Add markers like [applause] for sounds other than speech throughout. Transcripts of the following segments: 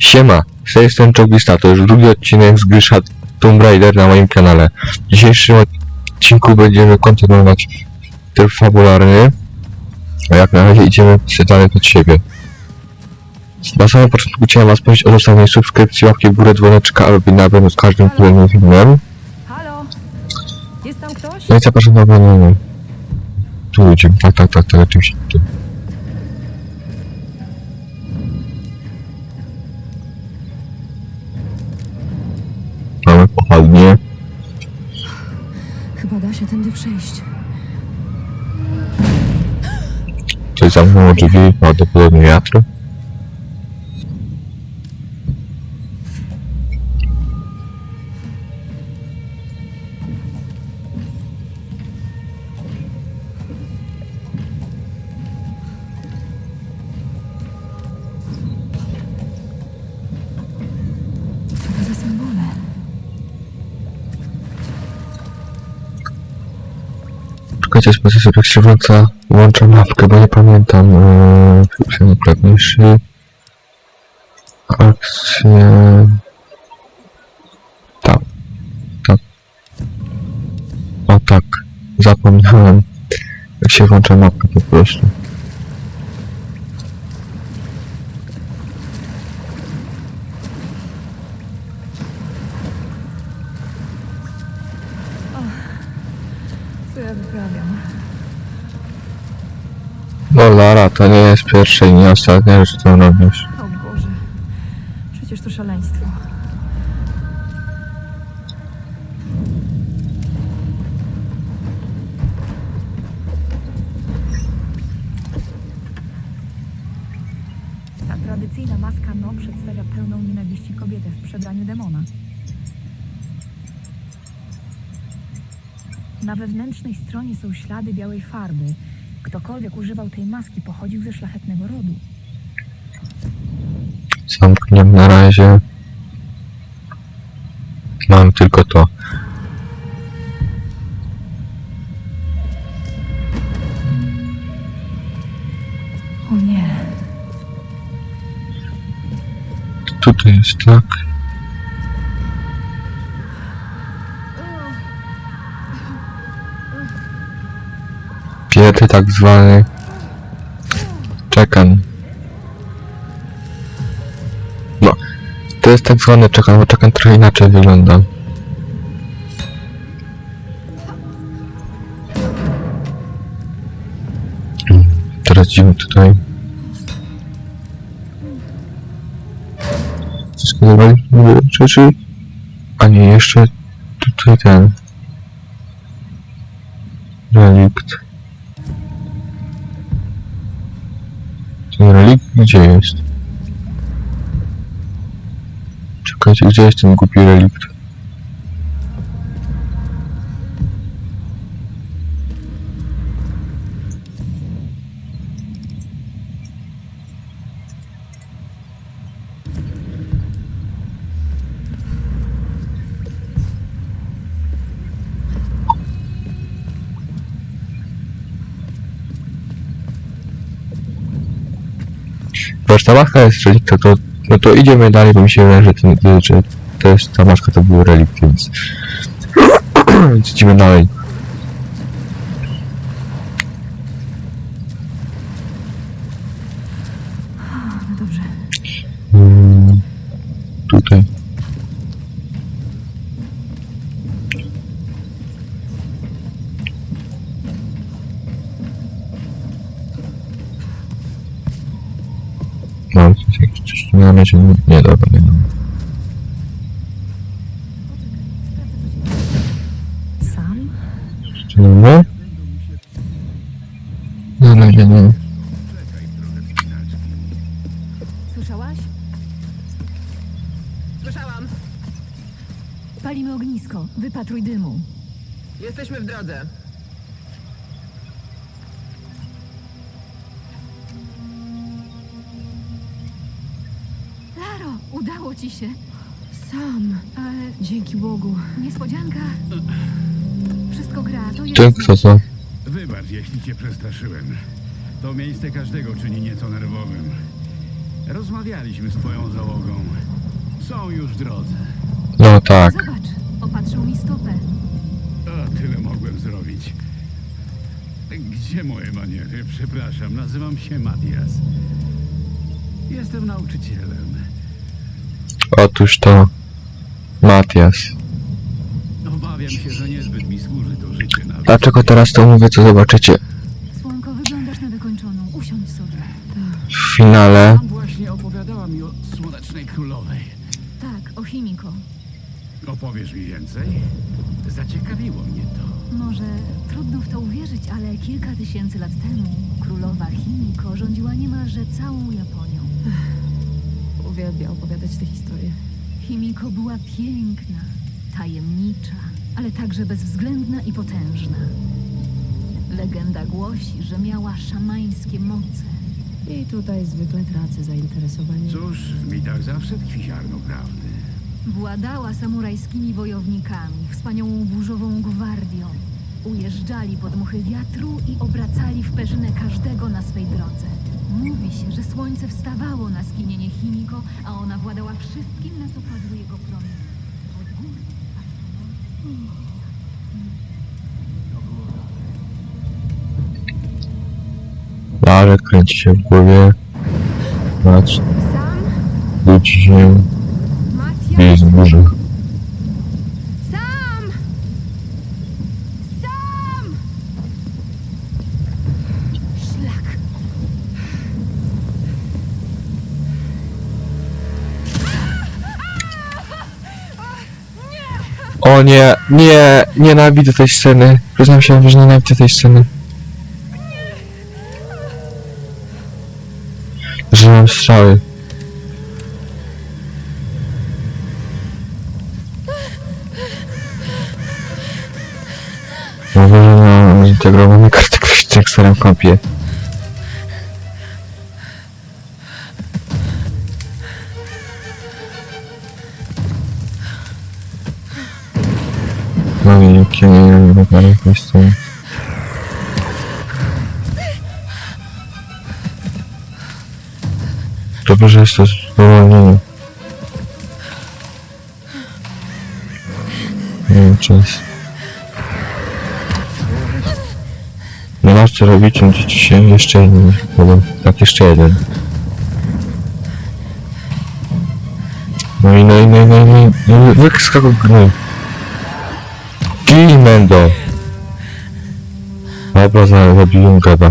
Siema, z tej strony to już drugi odcinek z gry Shad- Tomb Raider na moim kanale. W dzisiejszym odcinku będziemy kontynuować tryb fabularny, a jak na razie idziemy dalej od siebie. Na samym początku chciałem was prosić o zostawienie subskrypcji, łapki w górę, dzwoneczka, aby na pewno z każdym kolejnym filmem. Halo? Jest tam ktoś? No i zapraszam na oglądanie. Tu idziemy, tak, tak, tak, tak, oczywiście. Tu. Chyba da się tędy przejść. Coś zamknęło drzwi, prawdopodobnie wiatr. Sprawdzę sobie jak się włącza mapkę, bo nie pamiętam. Yy, funkcja najprawniejszy. Akcje... Tak. Tak. O tak. Zapomniałem. Jak się włącza mapkę po prostu. Co ja wyprawiam? Lara, to nie jest pierwsza i nie ostatnia rzecz, którą robisz. O Boże. Przecież to szaleństwo. Ta tradycyjna maska No przedstawia pełną nienawiści kobietę w przebraniu demona. Na wewnętrznej stronie są ślady białej farby. Ktokolwiek używał tej maski pochodził ze szlachetnego rodu. Zamkniemy na razie. Mam tylko to. O nie. Tutaj jest tak. Piety tak zwany. Czekan. No. To jest tak zwany czekan, bo czekan trochę inaczej wygląda. Teraz idziemy tutaj. Wszystko mówię, rzeczy. A nie, jeszcze tutaj ten. Relikt. Ten relikt gdzie jest? Czekajcie, gdzie jest ten głupi relikt? Wiesz, ta maska jest relikta, to, no to idziemy dalej, bo mi się wydaje, że, ten, że jest, ta maska to był relikt, więc... [coughs] więc idziemy dalej. No dobrze. Mm, tutaj. Mam coś, na razie nie, nie dobra, nie mam. Sam? Mamy? Na razie nie. Słyszałaś? Słyszałam. Palimy ognisko. Wypatruj dymu. Jesteśmy w drodze. Udało ci się. Sam. E, dzięki Bogu. Niespodzianka. Wszystko gra, to jest... Co? Wybacz, jeśli cię przestraszyłem. To miejsce każdego czyni nieco nerwowym. Rozmawialiśmy z twoją załogą. są już w drodze. No tak. Zobacz, opatrzył mi stopę. A, tyle mogłem zrobić. Gdzie moje maniery? Przepraszam, nazywam się Matias. Jestem nauczycielem. Otóż to... Matias. Obawiam się, że niezbyt mi służy to życie na Dlaczego teraz to mówię, co zobaczycie Słonko, wyglądasz na wykończoną. Usiądź sobie. w finale. Tam właśnie opowiadała mi o Słonecznej Królowej. Tak, o Chimiko. Opowiesz mi więcej? Zaciekawiło mnie to. Może trudno w to uwierzyć, ale kilka tysięcy lat temu królowa Chimiko rządziła niemalże całą Japonią. Uwielbia opowiadać te historie. Chimiko była piękna, tajemnicza, ale także bezwzględna i potężna. Legenda głosi, że miała szamańskie moce. I tutaj zwykle tracę zainteresowanie. Cóż, w mitach zawsze tkwi ziarno prawdy. Władała samurajskimi wojownikami, wspaniałą burzową gwardią. Ujeżdżali pod muchy wiatru i obracali w perzynę każdego na swej drodze. Mówi się, że słońce wstawało na skinienie Chimiko, a ona władała wszystkim, na co padły jego promienie. Od gór aż do dołu. Ale kręci się w głowie. Patrz, Sam? budzi się i Matias? zburzy. Sam! Sam! Szlak. Nie, nie, nienawidzę tej sceny. Przyznam się, że nienawidzę tej sceny. Że mam strzały. Zintegrowany karty graficzne w starym kompie. Wyglądają miejsce. Dobrze, że jest to spowolnienie. Nie wiem, czy jest... Nie masz co robić, będzie ci się jeszcze jeden podoba. Tak, jeszcze jeden. No i no i no i no i no i no Kij Mendo! Dobra, za- zabiłem gada.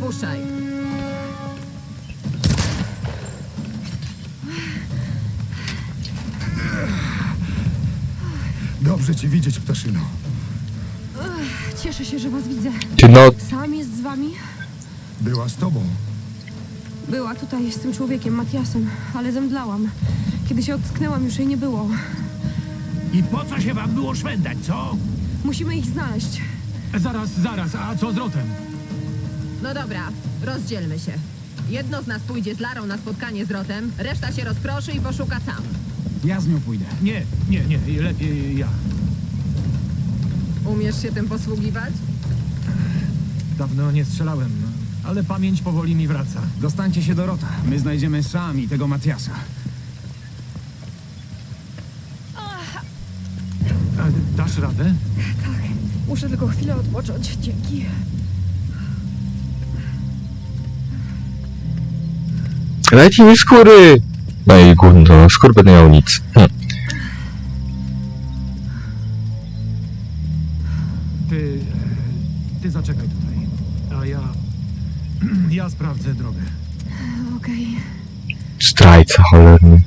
Puszczaj. Dobrze cię widzieć, ptaszyno. Cieszę się, że was widzę. Ty no, Sam jest z wami? Była z tobą. Była tutaj z tym człowiekiem, Matiasem, ale zemdlałam. Kiedy się ocknęłam, już jej nie było. I po co się wam było szwendać, co? Musimy ich znaleźć. Zaraz, zaraz, a co z Rotem? No dobra, rozdzielmy się. Jedno z nas pójdzie z Larą na spotkanie z Rotem, reszta się rozproszy i poszuka sam. Ja z nią pójdę. Nie, nie, nie, lepiej ja. Umiesz się tym posługiwać? Dawno nie strzelałem, ale pamięć powoli mi wraca. Dostańcie się do Rota. My znajdziemy sami tego Matiasa. A, dasz radę? Muszę tylko chwilę odpocząć. Dzięki. dajcie mi skóry! No i gówno, skór będę miał nic. Hm. Sprawdzę drogę. Okej. Zdrajca cholerny.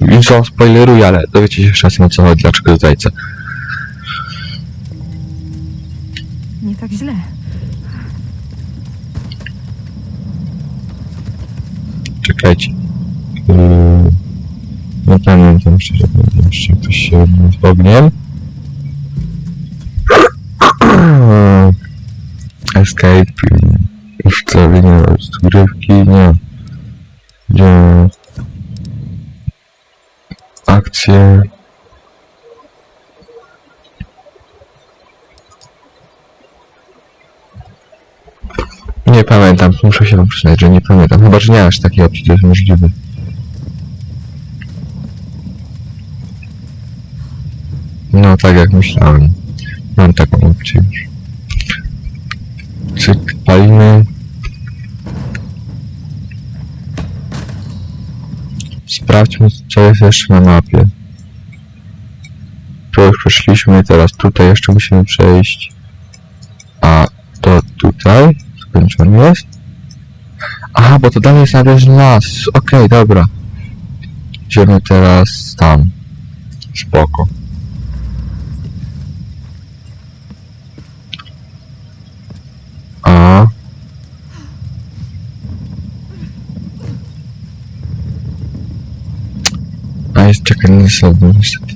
Już wam spoileruję, ale dowiecie się jeszcze raz o co chodzi, dlaczego zdrajca. Nie tak źle. Czekajcie. Yy... No pamiętam szczerze, pamiętam jeszcze ktoś się z ogniem. [clears throat] Escape ustawienia rozgrywki, nie. Gdzie akcje Nie pamiętam, muszę się wam przyznać, że nie pamiętam. Chyba, że nie aż takiej opcji to jest możliwe. No tak jak myślałem. Mam taką opcję już. Cyk, palimy. Sprawdźmy, co jest jeszcze na mapie. Tu już przeszliśmy, teraz tutaj jeszcze musimy przejść. A to tutaj skończony jest. Aha, bo to dalej jest należny las. Okej, dobra. Idziemy teraz tam. Spoko. A. A jest czekaj na niestety.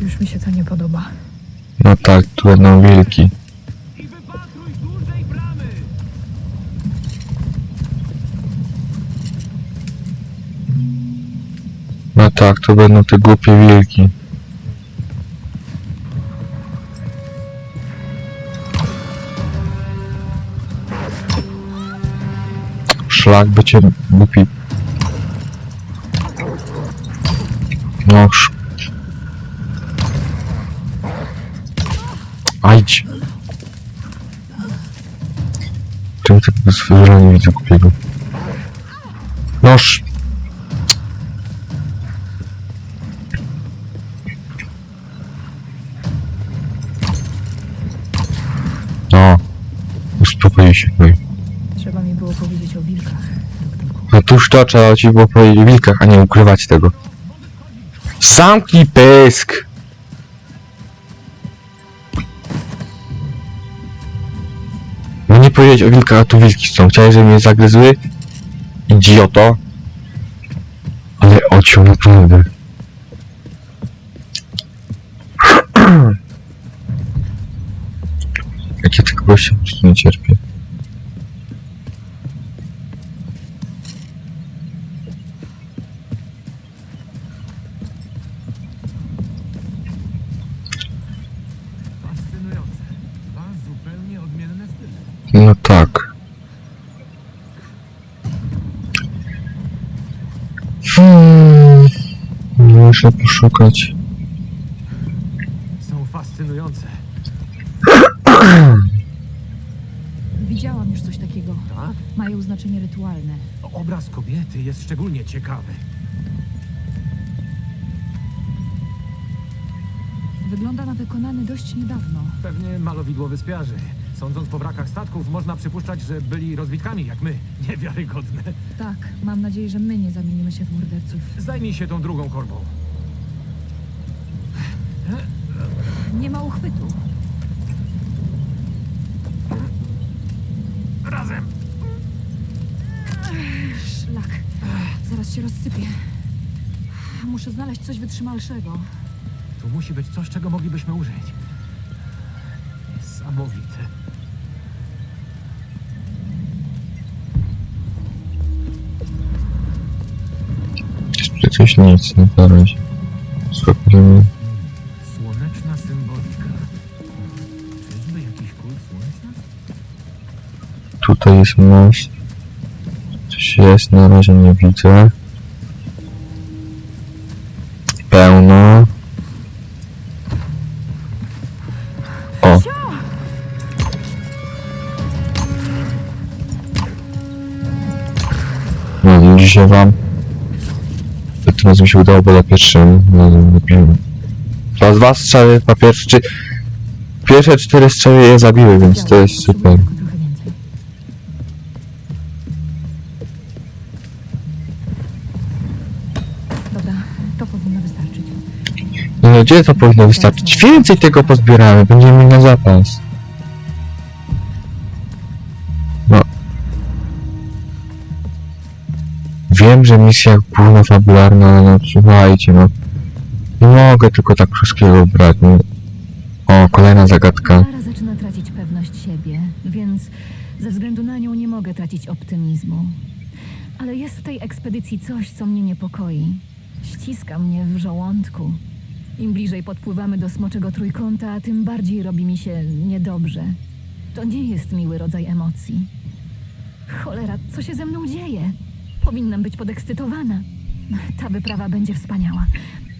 Już mi się to nie podoba. No tak, tu będą wilki. No tak, to będą te głupie wilki. Szlak by cię głupi. No, sz... Ajdź. Czemu takiego stworzenia nie widzę głupiego? Noż. No. Uspokój się, no. Trzeba mi było powiedzieć o wilkach. No tuż to trzeba ci było powiedzieć o wilkach, a nie ukrywać tego. Zamknij pysk! No nie powiedzieć o wilkach, a tu wilki są. Chciałeś, żeby mnie zagryzły? Idioto. Ale ociął naprawdę. [clears throat] Jak ja tego gościa po prostu nie cierpię. No tak. Hmm. Muszę poszukać. Są fascynujące. Widziałam już coś takiego. Tak? Mają znaczenie rytualne. Obraz kobiety jest szczególnie ciekawy. Wygląda na wykonany dość niedawno. Pewnie malowidło wyspiarzy. Sądząc po wrakach statków, można przypuszczać, że byli rozbitkami jak my. [laughs] Niewiarygodne. Tak, mam nadzieję, że my nie zamienimy się w morderców. Zajmij się tą drugą korbą. Nie ma uchwytu. Razem! Szlak. Zaraz się rozsypie. Muszę znaleźć coś wytrzymalszego. Tu musi być coś, czego moglibyśmy użyć. Niesamowite. Przecież nic, nie na razie. Spokojnie. Słoneczna symbolika. Czyżby jakiś kult słońca? Tutaj jest most. Coś jest, na razie nie widzę. Pełno. O. No, dzisiaj wam. To razem się udało, bo na pierwszym zabiłem. Dwa, dwa strzały, po pierwszy, czy... Pierwsze cztery strzały je zabiły, więc to jest super. Dobra, to powinno wystarczyć. No gdzie to powinno wystarczyć? Więcej tego pozbieramy, będziemy mieli na zapas. Wiem, że misja głównofabularna, ale no słuchajcie, no. Nie mogę tylko tak wszystkiego brać, no. O, kolejna zagadka. Klara zaczyna tracić pewność siebie, więc ze względu na nią nie mogę tracić optymizmu. Ale jest w tej ekspedycji coś, co mnie niepokoi. Ściska mnie w żołądku. Im bliżej podpływamy do smoczego trójkąta, tym bardziej robi mi się niedobrze. To nie jest miły rodzaj emocji. Cholera, co się ze mną dzieje? Powinnam być podekscytowana. Ta wyprawa będzie wspaniała.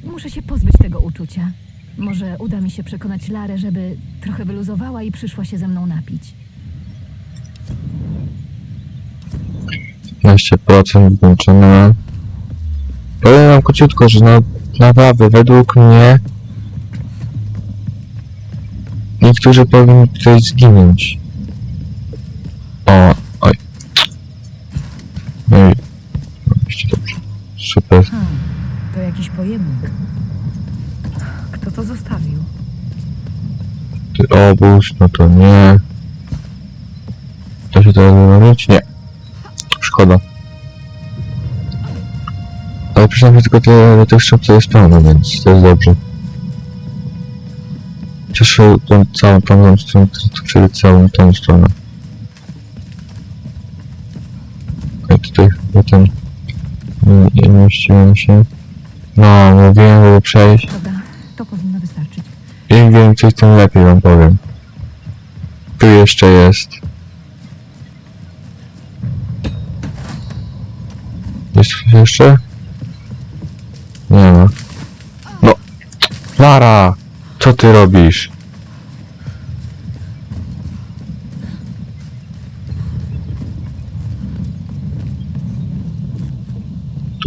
Muszę się pozbyć tego uczucia. Może uda mi się przekonać Larę, żeby trochę wyluzowała i przyszła się ze mną napić. 15% włączone. Powiem wam króciutko, że no, naprawdę według mnie niektórzy powinni tutaj zginąć. Super. Hmm, to jakiś pojemnik. Kto to zostawił? Ty obóz, no to nie. To się teraz robić? Nie. Szkoda. Ale przynajmniej tylko te, do tych to jest pełno, więc to jest dobrze. Cieszę tą całą prawą stronę, czyli całą tą stronę. I tutaj potem nie, nie mieściłem się. No, mówiłem, żeby przejść. Dobra, to powinno wystarczyć. Im więcej, tym lepiej wam powiem. Tu jeszcze jest. Jest ktoś jeszcze? Nie ma. No. Lara! Co ty robisz?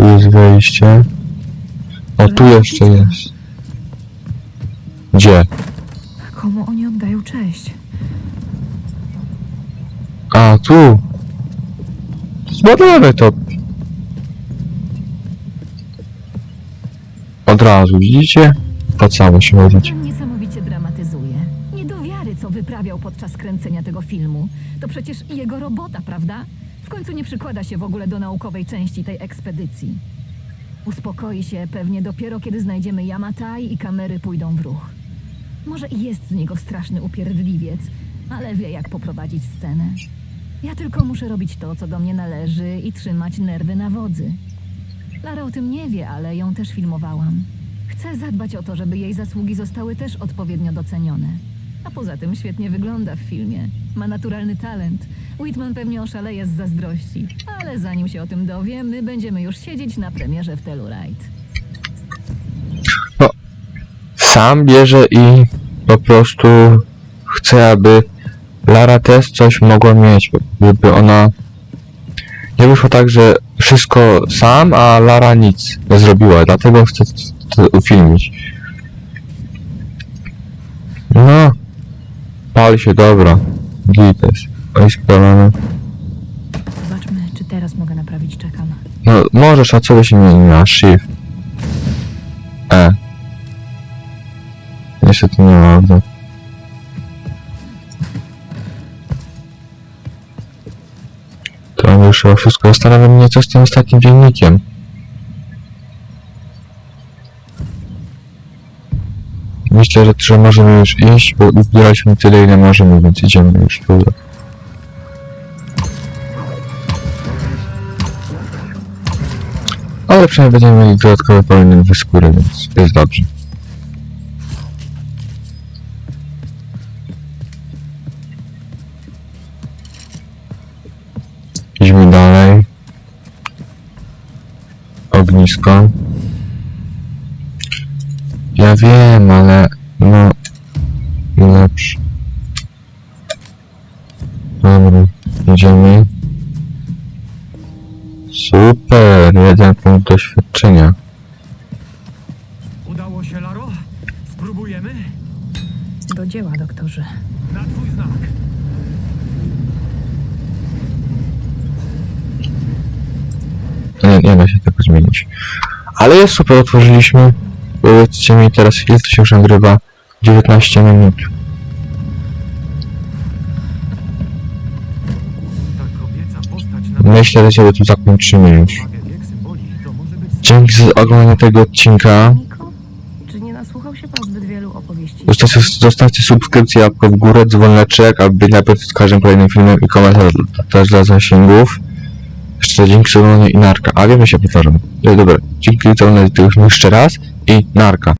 Tu jest wejście. O, tu jeszcze jest. Gdzie? Komu oni oddają cześć? A, tu! Zbadamy to! Od razu, widzicie? Po cało się chodzić. Niesamowicie dramatyzuje. Nie do wiary, co wyprawiał podczas kręcenia tego filmu. To przecież jego robota, prawda? Końcu nie przykłada się w ogóle do naukowej części tej ekspedycji. Uspokoi się pewnie dopiero, kiedy znajdziemy Yamatai i kamery pójdą w ruch. Może i jest z niego straszny upierdliwiec, ale wie, jak poprowadzić scenę. Ja tylko muszę robić to, co do mnie należy i trzymać nerwy na wodzy. Lara o tym nie wie, ale ją też filmowałam. Chcę zadbać o to, żeby jej zasługi zostały też odpowiednio docenione. A poza tym świetnie wygląda w filmie. Ma naturalny talent. Whitman pewnie oszaleje z zazdrości. Ale zanim się o tym dowie, my będziemy już siedzieć na premierze w Telluride. Sam bierze i po prostu chce, aby Lara też coś mogła mieć, żeby ona nie wyszło tak, że wszystko sam, a Lara nic nie zrobiła, dlatego chcę to ufilmić. No, pal się, dobra, jest, oj spalone. Zobaczmy, czy teraz mogę naprawić czekam. No, możesz, a co by się zmieniła? Shift. E. Niestety nie ma. No. To już wszystko. Zastanawiam mnie, co z tym ostatnim dziennikiem. Myślę, że, że możemy już iść, bo zbieraliśmy tyle, ile możemy, więc idziemy już. Dobra. Ale przynajmniej będziemy mieli dodatkowe pełne skóry, więc jest dobrze. Idźmy dalej. Ognisko. Wiem, ale no lepszy. Dobra, idziemy. Super, jeden punkt doświadczenia. Udało się, Laro? Spróbujemy? Do dzieła, doktorze. Na twój znak. Nie, nie da się tego zmienić. Ale jest super, otworzyliśmy. Powiedzcie mi teraz, ile to się już nagrywa? 19 minut. Myślę, że sobie tu zakończymy już. Dzięki za oglądanie tego odcinka. Czy nie nasłuchał się pan zbyt wielu opowieści? Zostawcie, zostawcie subskrypcję, łapkę w górę, dzwoneczek, aby być na bieżąco z każdym kolejnym filmem i komentarz też dla zasięgów. Jeszcze dzięki za oglądanie i narka. A wiem, że się powtarzam. No dobra, dzięki za oglądanie tego jeszcze raz i narka.